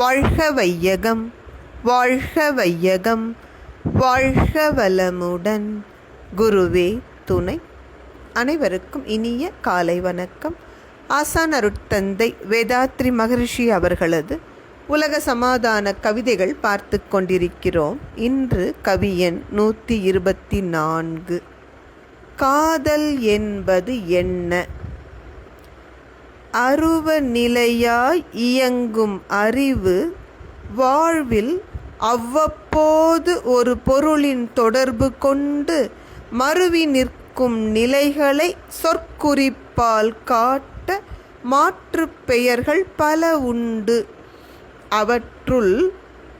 வாழ்க வையகம் வாழ்க வையகம் வாழ்க வளமுடன் குருவே துணை. அனைவருக்கும் இனிய காலை வணக்கம். ஆசான் அருட்தந்தை வேதாத்ரி மகரிஷி அவர்களது உலக சமாதான கவிதைகள் பார்த்து கொண்டிருக்கிறோம். இன்று கவியன் நூற்றி இருபத்தி நான்கு. காதல் என்பது என்ன? அருவ நிலையாய் இயங்கும் அறிவு வாழ்வில் அவ்வப்போது ஒரு பொருளின் தொடர்பு கொண்டு மறுவி நிற்கும் நிலைகளை சொற்குறிப்பால் காட்ட மாற்று பெயர்கள் பல உண்டு. அவற்றுள்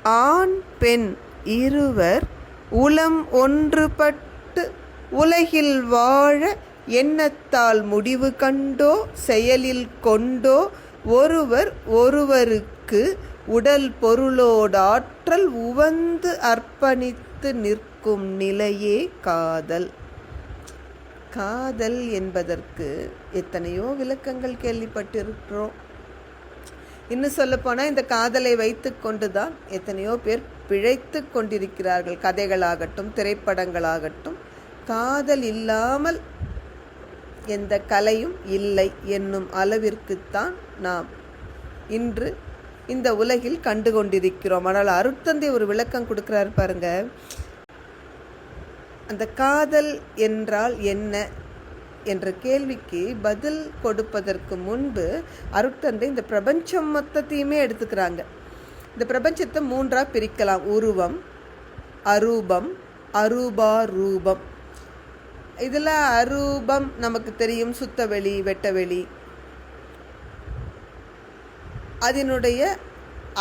ஆண் பெண் இருவர் உளம் ஒன்றுபட்டு உலகில் வாழ எண்ணத்தால் முடிவு கண்டோ செயலில் கொண்டோ ஒருவர் ஒருவருக்கு உடல் பொருளோடாற்றல் உவந்து அர்ப்பணித்து நிற்கும் நிலையே காதல். காதல் என்பதற்கு எத்தனையோ விளக்கங்கள் கேள்விப்பட்டிருக்கிறோம். இன்னும் சொல்லப்போனால் இந்த காதலை வைத்து கொண்டு தான் எத்தனையோ பேர் பிழைத்து கொண்டிருக்கிறார்கள். கதைகளாகட்டும் திரைப்படங்களாகட்டும். காதல் இல்லாமல் எந்த கலையும் இல்லை என்னும் அளவிற்குத்தான் நாம் இன்று இந்த உலகில் கண்டு கொண்டிருக்கிறோம் ஆனால் அருட்தந்தை ஒரு விளக்கம் கொடுக்குறாரு பாருங்க. அந்த காதல் என்றால் என்ன என்ற கேள்விக்கு பதில் கொடுப்பதற்கு முன்பு அருட்தந்தை இந்த பிரபஞ்சம் மொத்தத்தையுமே எடுத்துக்கிறாங்க. இந்த பிரபஞ்சத்தை மூன்றாக பிரிக்கலாம். உருவம் அரூபம் அரூபாரூபம் இதில் அரூபம் நமக்கு தெரியும் சுத்தவெளி வெட்டவெளி. அதனுடைய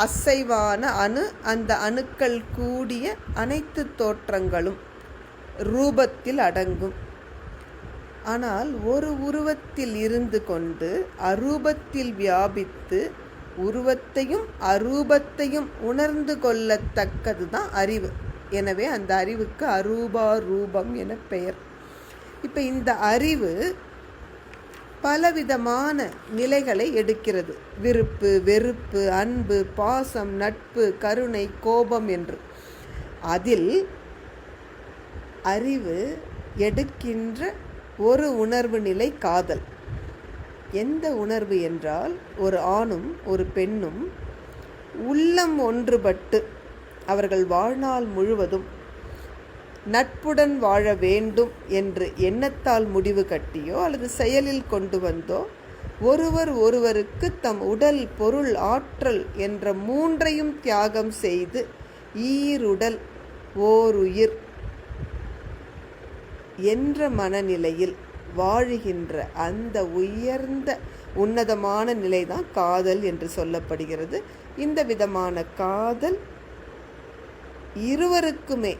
அசைவான அணு அந்த அணுக்கள் கூடிய அனைத்து தோற்றங்களும் ரூபத்தில் அடங்கும். ஆனால் ஒரு உருவத்தில் இருந்து கொண்டு அரூபத்தில் வியாபித்து உருவத்தையும் அரூபத்தையும் உணர்ந்து கொள்ளத்தக்கது தான் அறிவு. எனவே அந்த அறிவுக்கு அரூபா ரூபம் என பெயர். இப்போ இந்த அறிவு பலவிதமான நிலைகளை எடுக்கிறது. விருப்பு வெறுப்பு அன்பு பாசம் நட்பு கருணை கோபம் என்று. அதில் அறிவு எடுக்கின்ற ஒரு உணர்வு நிலை காதல். எந்த உணர்வு என்றால் ஒரு ஆணும் ஒரு பெண்ணும் உள்ளம் ஒன்றுபட்டு அவர்கள் வாழ்நாள் முழுவதும் நட்புடன் வாழ வேண்டும் என்று எண்ணத்தால் முடிவு கட்டியோ அல்லது செயலில் கொண்டு வந்தோ ஒருவர் ஒருவருக்கு தம் உடல் பொருள் ஆற்றல் என்ற மூன்றையும் தியாகம் செய்து ஈருடல் ஓருயிர் என்ற மனநிலையில் வாழுகின்ற அந்த உயர்ந்த உன்னதமான நிலைதான் காதல் என்று சொல்லப்படுகிறது. இந்த விதமான காதல் இருவருக்குமே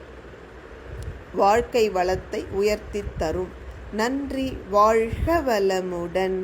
வாழ்க்கை வளத்தை உயர்த்தி தரும். நன்றி வாழ்க வளமுடன்.